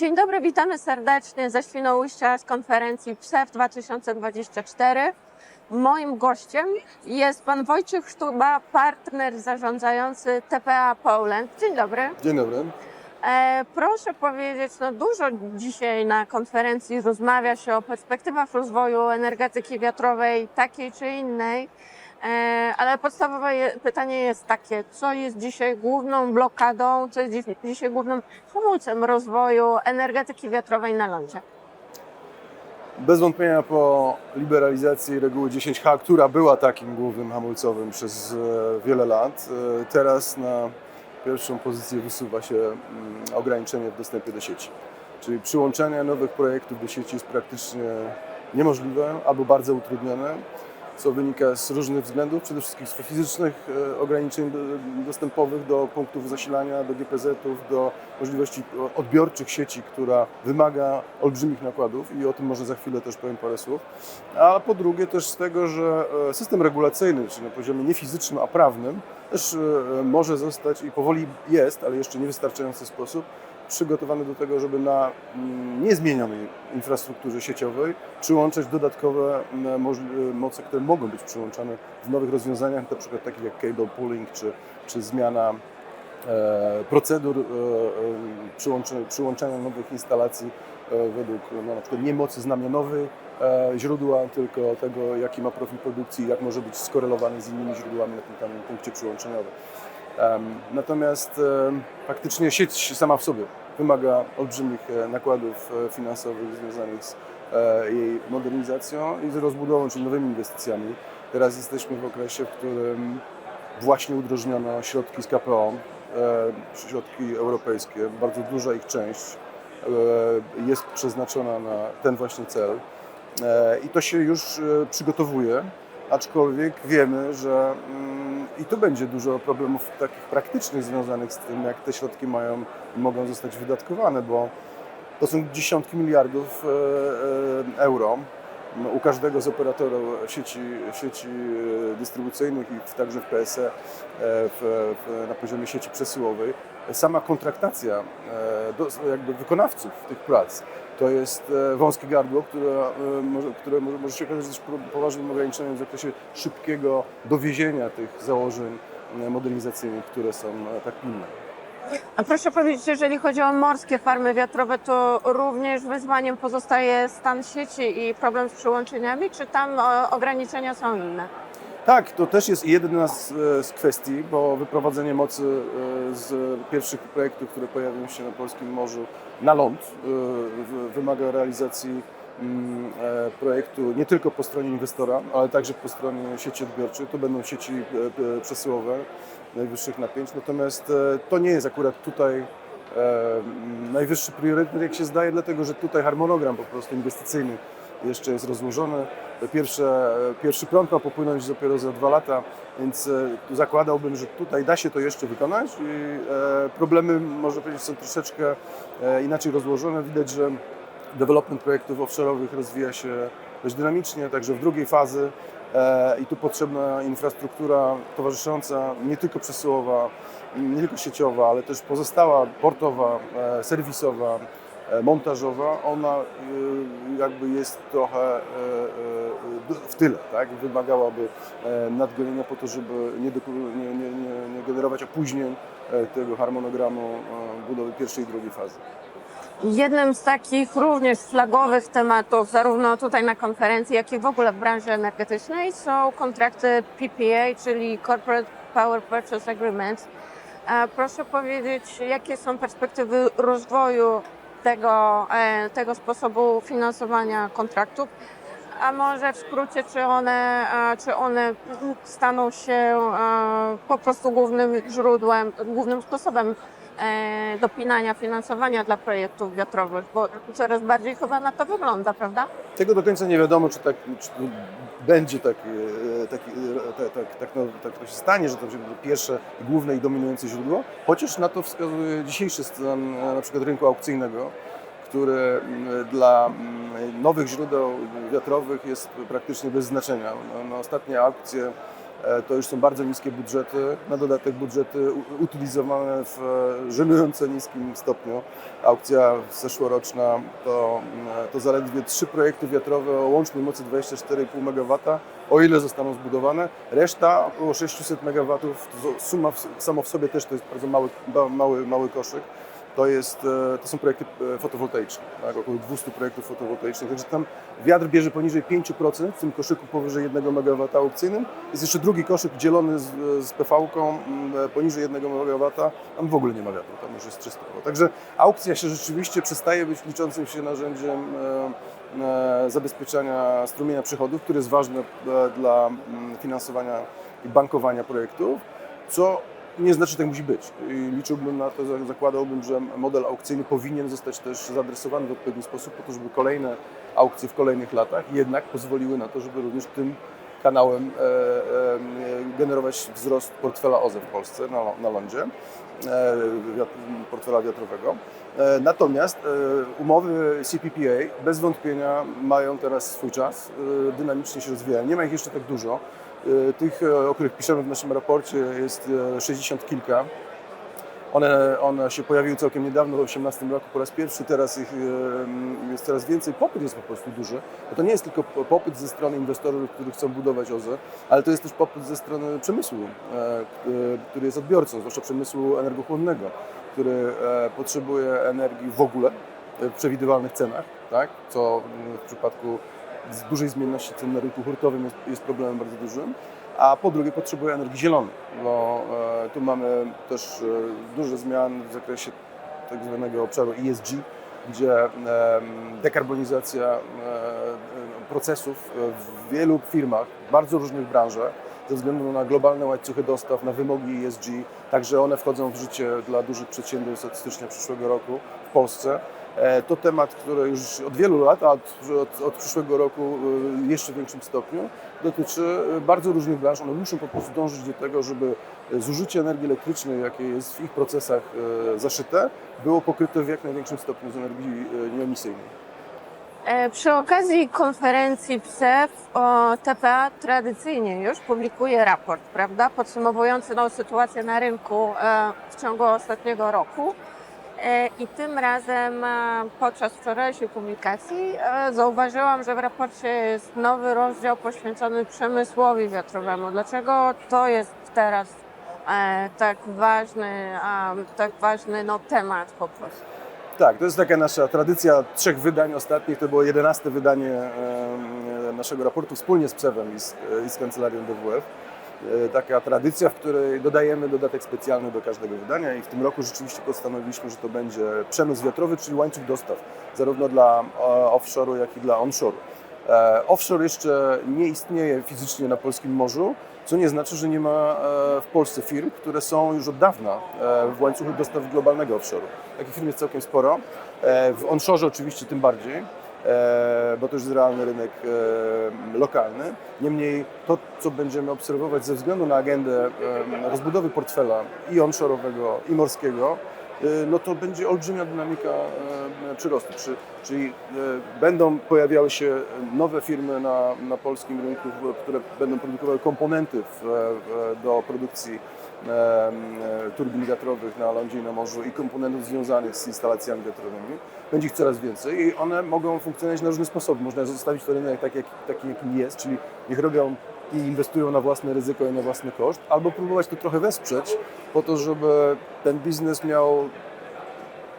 Dzień dobry, witamy serdecznie ze Świnoujścia z konferencji PSEF 2024. Moim gościem jest pan Wojciech Sztuba, partner zarządzający TPA Poland. Dzień dobry. Dzień dobry. E, proszę powiedzieć, no dużo dzisiaj na konferencji rozmawia się o perspektywach rozwoju energetyki wiatrowej takiej czy innej, ale podstawowe pytanie jest takie, co jest dzisiaj główną blokadą, co jest dzisiaj głównym hamulcem rozwoju energetyki wiatrowej na lądzie? Bez wątpienia po liberalizacji reguły 10H, która była takim głównym hamulcowym przez e, wiele lat, e, teraz na pierwszą pozycję wysuwa się mm, ograniczenie w dostępie do sieci. Czyli przyłączenie nowych projektów do sieci jest praktycznie niemożliwe albo bardzo utrudnione, co wynika z różnych względów, przede wszystkim z fizycznych e, ograniczeń do- dostępowych do punktów zasilania, do GPZ-ów, do możliwości odbiorczych sieci, która wymaga olbrzymich nakładów i o tym może za chwilę też powiem parę słów. A po drugie też z tego, że e, system regulacyjny, czyli na poziomie nie fizycznym, a prawnym, też e, może zostać i powoli jest, ale jeszcze nie w wystarczający sposób, przygotowany do tego, żeby na mm, niezmienionej infrastrukturze sieciowej przyłączać dodatkowe mm, moż- moce, które mogą być przyłączane w nowych rozwiązaniach, na przykład takich jak cable pooling czy, czy zmiana e, procedur e, e, przyłączania nowych instalacji według no, na przykład nie mocy znamionowej źródła, tylko tego, jaki ma profil produkcji, jak może być skorelowany z innymi źródłami na tym punkcie przyłączeniowym. Natomiast faktycznie sieć sama w sobie wymaga olbrzymich e, nakładów e, finansowych związanych z e, jej modernizacją i z rozbudową, czyli nowymi inwestycjami. Teraz jesteśmy w okresie, w którym właśnie udrożniono środki z KPO, środki europejskie, bardzo duża ich część jest przeznaczona na ten właśnie cel. I to się już przygotowuje, aczkolwiek wiemy, że mm, i tu będzie dużo problemów takich praktycznych związanych z tym, jak te środki mają, mogą zostać wydatkowane, bo to są dziesiątki miliardów e, e, euro u każdego z operatorów sieci, sieci e, dystrybucyjnych i także w PSE w, w, na poziomie sieci przesyłowej. Sama kontraktacja do, jakby wykonawców tych prac to jest e, wąskie gardło, które, e, może, które może, się okazać też poważnym ograniczeniem w zakresie szybkiego dowiezienia tych założeń e, modernizacyjnych, które są tak pilne. A proszę powiedzieć, jeżeli chodzi o morskie farmy wiatrowe, to również wyzwaniem pozostaje stan sieci i problem z przyłączeniami, czy tam ograniczenia są inne? Tak, to też jest jedna z, z kwestii, bo wyprowadzenie mocy z pierwszych projektów, które pojawią się na polskim morzu na ląd, w- wymaga realizacji mm, e, projektu nie tylko po stronie inwestora, ale także po stronie sieci odbiorczych. To będą sieci e, przesyłowe najwyższych napięć. Natomiast e, to nie jest akurat tutaj najwyższy priorytet, jak się zdaje, dlatego że tutaj harmonogram po prostu inwestycyjny jeszcze jest rozłożony. Pierwsze, pierwszy ma popłynąć dopiero za dwa lata, więc e, zakładałbym, że tutaj da się to jeszcze wykonać. I, e, problemy, można powiedzieć, są troszeczkę e, inaczej rozłożone. Widać, że development projektów offshore'owych rozwija się dość dynamicznie, także w drugiej fazy i tu potrzebna infrastruktura towarzysząca, nie tylko przesyłowa, nie tylko sieciowa, ale też pozostała, portowa, serwisowa, montażowa, ona y, jakby jest trochę e, e, w tyle, tak? Wymagałaby e, nadgonienia po to, żeby nie, nie, nie, nie, generować opóźnień e, tego harmonogramu e, budowy pierwszej i drugiej fazy. Jednym z takich również flagowych tematów, zarówno tutaj na konferencji, jak i w ogóle w branży energetycznej, są kontrakty PPA, czyli Corporate Power Purchase Agreements. E, Proszę powiedzieć, jakie są perspektywy rozwoju tego, e, tego sposobu finansowania kontraktów? A może w skrócie, czy one, e, czy one staną się e, po prostu głównym źródłem, głównym sposobem dopinania finansowania dla projektów wiatrowych, bo coraz bardziej chyba na to wygląda, prawda? Tego do końca nie wiadomo, czy, tak, czy będzie tak, tak, tak, tak, no, tak to się stanie, że to będzie pierwsze, główne i dominujące źródło, chociaż na to wskazuje dzisiejszy stan e, na przykład rynku aukcyjnego, który mm, dla mm, nowych źródeł wiatrowych jest praktycznie bez znaczenia. No, no, ostatnie aukcje To już są bardzo niskie budżety, na dodatek budżety utylizowane w e, żenująco niskim stopniu. Aukcja zeszłoroczna to, mm, to zaledwie trzy projekty wiatrowe o łącznej mocy 24,5 MW, o ile zostaną zbudowane. Reszta około 600 MW, suma w, samo w sobie też to jest bardzo mały, mały, mały koszyk. To, jest, e, to są projekty e, fotowoltaiczne, tak? około 200 projektów fotowoltaicznych, także tam wiatr bierze poniżej 5% w tym koszyku powyżej 1 MW aukcyjnym. Jest jeszcze drugi koszyk dzielony z, z PV-ką mm, poniżej 1 MW, tam w ogóle nie ma wiatru, tam już jest czysto. Także aukcja się rzeczywiście przestaje być liczącym się narzędziem e, e, zabezpieczania strumienia przychodów, który jest ważny e, dla mm, finansowania i bankowania projektów, co nie znaczy, że tak musi być. Liczyłbym na to, za- zakładałbym, że model aukcyjny powinien zostać też zaadresowany w odpowiedni sposób, po to, żeby kolejne aukcje w kolejnych latach jednak pozwoliły na to, żeby również tym kanałem e, e, generować wzrost portfela OZE w Polsce na, na lądzie, portfela wiatrowego. E, Natomiast e, umowy CPPA bez wątpienia mają teraz swój czas, e, dynamicznie się rozwijają. Nie ma ich jeszcze tak dużo. E, Tych, e, o których piszemy w naszym raporcie jest e, 60 kilka. One, one się pojawiły całkiem niedawno, w 2018 roku po raz pierwszy, teraz ich jest coraz więcej. Popyt jest po prostu duży. Bo to nie jest tylko po- popyt ze strony inwestorów, którzy chcą budować OZE, ale to jest też popyt ze strony przemysłu, e, który jest odbiorcą, zwłaszcza przemysłu energochłonnego, który e, potrzebuje energii w ogóle e, w przewidywalnych cenach, tak? co w przypadku dużej zmienności cen na rynku hurtowym jest, jest problemem bardzo dużym. A po drugie potrzebuje energii zielonej, bo e, tu mamy też e, duże zmiany w zakresie tak zwanego obszaru ESG, gdzie dekarbonizacja e, e, procesów w wielu firmach, bardzo różnych branżach, ze względu na globalne łańcuchy dostaw, na wymogi ESG, także one wchodzą w życie dla dużych przedsiębiorstw od stycznia przyszłego roku w Polsce. E, To temat, który już od wielu lat, a od, od, od przyszłego roku e, w jeszcze większym stopniu, dotyczy e, bardzo różnych branż. One muszą po prostu dążyć do tego, żeby zużycie energii elektrycznej, jakie jest w ich procesach zaszyte, było pokryte w jak największym stopniu z energii nieemisyjnej. Przy okazji konferencji PSEF o TPA tradycyjnie już publikuje raport, prawda, podsumowujący no, sytuację na rynku w ciągu ostatniego roku. E, I tym razem e, podczas wczorajszej publikacji e, zauważyłam, że w raporcie jest nowy rozdział poświęcony przemysłowi wiatrowemu. Dlaczego to jest teraz tak ważny, tak ważny no, temat po prostu? Tak, to jest taka nasza tradycja trzech wydań ostatnich. To było jedenaste wydanie naszego raportu wspólnie z PSEW-em i z, i z kancelarią DWF. E, Taka tradycja, w której dodajemy dodatek specjalny do każdego wydania i w tym roku rzeczywiście postanowiliśmy, że to będzie przemysł wiatrowy, czyli łańcuch dostaw, zarówno dla e, offshore'u, jak i dla onshore. E, Offshore jeszcze nie istnieje fizycznie na polskim morzu, co nie znaczy, że nie ma w Polsce firm, które są już od dawna w łańcuchu dostaw globalnego offshore'u. Takich firm jest całkiem sporo. W onshore oczywiście tym bardziej, bo to już jest realny rynek e, lokalny. Niemniej to, co będziemy obserwować ze względu na agendę e, rozbudowy portfela i onshore'owego, i morskiego, no to będzie olbrzymia dynamika e, przyrostu. Czy, czyli e, będą pojawiały się nowe firmy na, na polskim rynku, które będą produkowały komponenty w, do produkcji e, e, turbin wiatrowych na lądzie i na morzu i komponentów związanych z instalacjami wiatrowymi. Będzie ich coraz więcej i one mogą funkcjonować na różne sposoby. Można zostawić to rynek tak, jak, taki, jakim jest, czyli niech robią i inwestują na własne ryzyko i na własny koszt, albo próbować to trochę wesprzeć po to, żeby ten biznes miał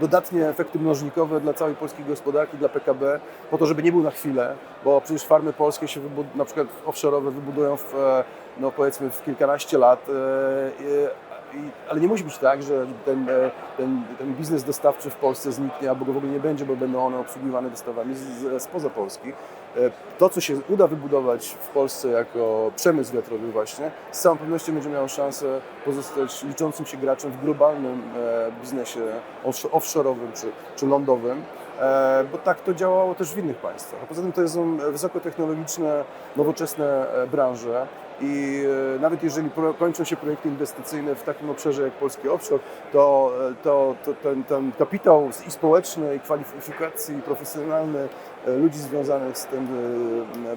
dodatnie efekty mnożnikowe dla całej polskiej gospodarki, dla PKB, po to, żeby nie był na chwilę, bo przecież farmy polskie się na przykład offshore'owe wybudują w, e, no powiedzmy w kilkanaście lat, e, e, ale nie musi być tak, że ten, e, ten, ten biznes dostawczy w Polsce zniknie, albo go w ogóle nie będzie, bo będą one obsługiwane dostawami spoza Polski. To, co się uda wybudować w Polsce jako przemysł wiatrowy właśnie, z całą pewnością będzie miało szansę pozostać liczącym się graczem w globalnym biznesie offsh- offshore'owym czy, czy lądowym, bo tak to działało też w innych państwach. A poza tym to są wysokotechnologiczne, nowoczesne branże i e, nawet jeżeli kończą się projekty inwestycyjne w takim obszarze jak polski offshore, to, e, to, to ten, ten kapitał i społeczny, i kwalifikacji, i profesjonalny e, ludzi związanych z tym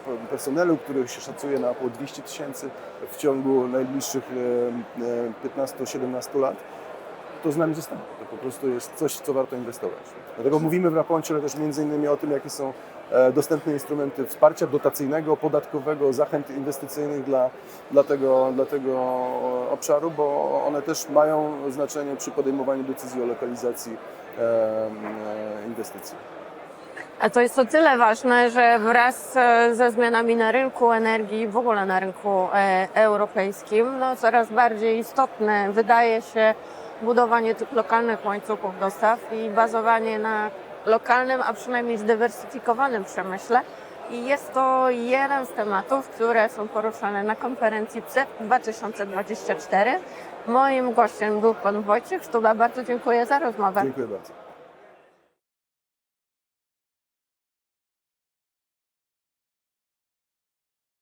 pe- personelu, których się szacuje na około 200 tysięcy w ciągu najbliższych e, e, 15-17 lat, to z nami zostanie. To po prostu jest coś, co warto inwestować. Dlatego mówimy w raporcie ale też między innymi o tym, jakie są dostępne instrumenty wsparcia dotacyjnego, podatkowego, zachęt inwestycyjnych dla, dla, tego, dla tego obszaru, bo one też mają znaczenie przy podejmowaniu decyzji o lokalizacji e, e, inwestycji. A to jest o tyle ważne, że wraz e, ze zmianami na rynku energii, w ogóle na rynku e, europejskim, no coraz bardziej istotne wydaje się budowanie tych lokalnych łańcuchów dostaw i bazowanie na lokalnym, a przynajmniej zdywersyfikowanym przemyśle. I jest to jeden z tematów, które są poruszane na konferencji PSEF 2024. Moim gościem był pan Wojciech Sztuba. Bardzo dziękuję za rozmowę. Dziękuję bardzo.